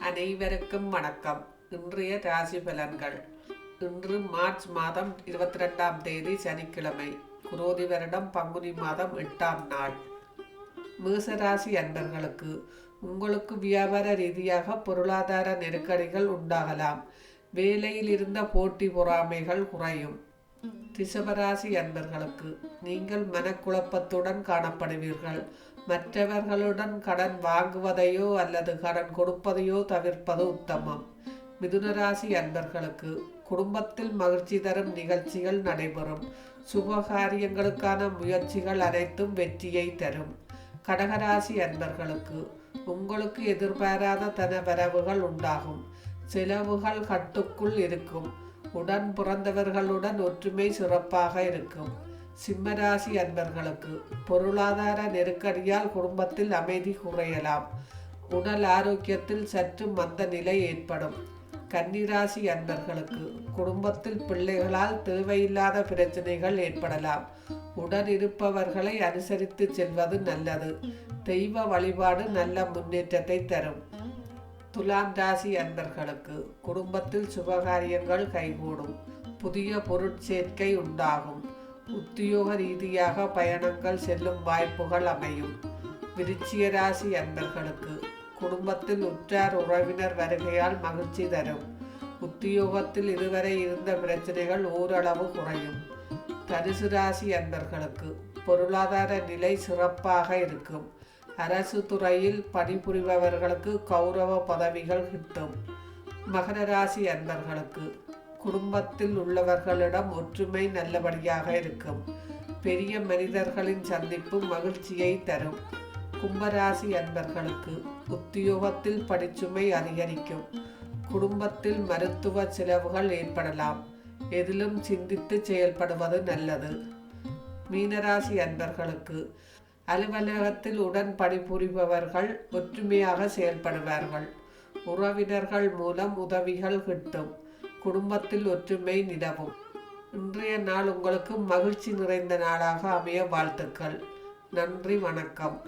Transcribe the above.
அனைவருக்கும் வணக்கம். இன்றைய ராசி பலன்கள். இன்று மார்ச் மாதம் இருபத்தி ரெண்டாம் தேதி சனிக்கிழமை. குரோதி வருடம் பங்குனி மாதம் எட்டாம் நாள். மேசராசி அன்பர்களுக்கு உங்களுக்கு வியாபார ரீதியாக பொருளாதார நெருக்கடிகள் உண்டாகலாம். வேலையில் இருந்த போட்டி பொறாமைகள் குறையும். ரிஷபராசி அன்பர்களுக்கு நீங்கள் மனக்குழப்பத்துடன் காணப்படுவீர்கள். மற்றவர்களுடன் கடன் வாங்குவதையோ அல்லது கடன் கொடுப்பதையோ தவிர்ப்பது உத்தமம். மிதுனராசி அன்பர்களுக்கு குடும்பத்தில் மகிழ்ச்சி தரும் நிகழ்ச்சிகள் நடைபெறும். சுபகாரியங்களுக்கான முயற்சிகள் அனைத்தும் வெற்றியை தரும். கடகராசி அன்பர்களுக்கு உங்களுக்கு எதிர்பாராத தனவரவுகள் உண்டாகும். செலவுகள் கட்டுக்குள் இருக்கும். உடன் பிறந்தவர்களுடன் ஒற்றுமை சிறப்பாக இருக்கும். சிம்மராசி அன்பர்களுக்கு பொருளாதார நெருக்கடியால் குடும்பத்தில் அமைதி குறையலாம். உடல் ஆரோக்கியத்தில் சற்று மந்த நிலை ஏற்படும். கன்னிராசி அன்பர்களுக்கு குடும்பத்தில் பிள்ளைகளால் தேவையில்லாத பிரச்சனைகள் ஏற்படலாம். உடன் இருப்பவர்களை அனுசரித்து செல்வது நல்லது. தெய்வ வழிபாடு நல்ல முன்னேற்றத்தை தரும். துலாம் ராசி அன்பர்களுக்கு குடும்பத்தில் சுபகாரியங்கள் கைகூடும். புதிய பொருட்சேர்க்கை உண்டாகும். உத்தியோக ரீதியாக பயணங்கள் செல்லும் வாய்ப்புகள் அமையும். விருச்சியராசி அன்பர்களுக்கு குடும்பத்தில் உற்றார் உறவினர் வருகையால் மகிழ்ச்சி தரும். உத்தியோகத்தில் இதுவரை இருந்த பிரச்சனைகள் ஓரளவு குறையும். தனுசு ராசி அன்பர்களுக்கு பொருளாதார நிலை சிறப்பாக இருக்கும். அரசு துறையில் பணிபுரிபவர்களுக்கு கௌரவ பதவிகள் கிட்டும். மகர ராசி அன்பர்களுக்கு குடும்பத்தில் உள்ளவர்களிடம் ஒற்றுமை நல்லபடியாக இருக்கும். பெரிய மனிதர்களின் சந்திப்பு மகிழ்ச்சியை தரும். கும்பராசி அன்பர்களுக்கு உத்தியோகத்தில் படிச்சுமை அதிகரிக்கும். குடும்பத்தில் மருத்துவ செலவுகள் ஏற்படலாம். எதிலும் சிந்தித்து செயல்படுவது நல்லது. மீனராசி அன்பர்களுக்கு அலுவலகத்தில் உடன் பணிபுரிபவர்கள் ஒற்றுமையாக செயல்படுவார்கள். உறவினர்கள் மூலம் உதவிகள் கிட்டும். குடும்பத்தில் ஒற்றுமை நிலவும். இன்றைய நாள் உங்களுக்கு மகிழ்ச்சி நிறைந்த நாளாக அமைய வாழ்த்துக்கள். நன்றி வணக்கம்.